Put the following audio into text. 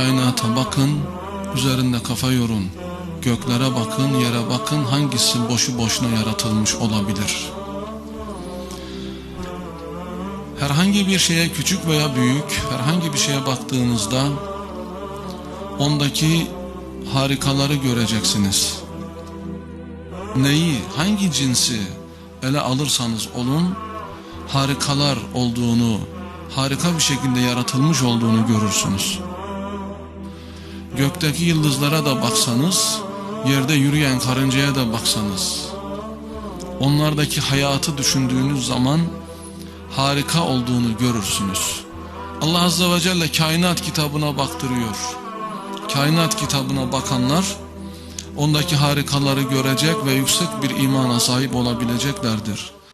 Kainata bakın, üzerinde kafa yorun. Göklere bakın, yere bakın hangisi boşu boşuna yaratılmış olabilir? Herhangi bir şeye küçük veya büyük, herhangi bir şeye baktığınızda ondaki harikaları göreceksiniz. Neyi, hangi cinsi ele alırsanız olun, harikalar olduğunu, harika bir şekilde yaratılmış olduğunu görürsünüz. Gökteki yıldızlara da baksanız, yerde yürüyen karıncaya da baksanız, onlardaki hayatı düşündüğünüz zaman harika olduğunu görürsünüz. Allah Azze ve Celle kainat kitabına baktırıyor. Kainat kitabına bakanlar, ondaki harikaları görecek ve yüksek bir imana sahip olabileceklerdir.